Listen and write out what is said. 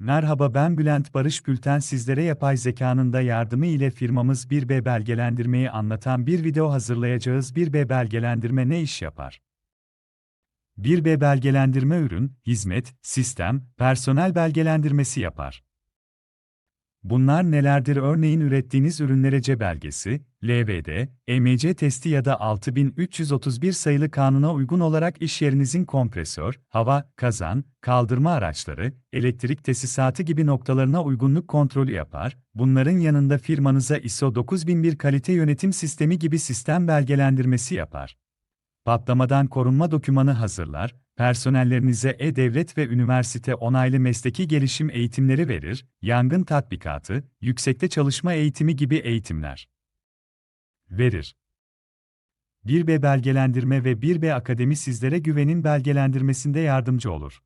Merhaba ben Bülent Barış Gülten sizlere yapay zekanın da yardımı ile firmamız 1B belgelendirmeyi anlatan bir video hazırlayacağız. 1B belgelendirme ne iş yapar? 1B belgelendirme ürün, hizmet, sistem, personel belgelendirmesi yapar. Bunlar nelerdir? Örneğin ürettiğiniz ürünlere C belgesi, LVD, EMC testi ya da 6331 sayılı kanuna uygun olarak iş yerinizin kompresör, hava, kazan, kaldırma araçları, elektrik tesisatı gibi noktalarına uygunluk kontrolü yapar. Bunların yanında firmanıza ISO 9001 kalite yönetim sistemi gibi sistem belgelendirmesi yapar. Patlamadan korunma dokümanı hazırlar, personellerinize e-devlet ve üniversite onaylı mesleki gelişim eğitimleri verir, yangın tatbikatı, yüksekte çalışma eğitimi gibi eğitimler verir. 1B belgelendirme ve 1B Akademi sizlere güvenin belgelendirmesinde yardımcı olur.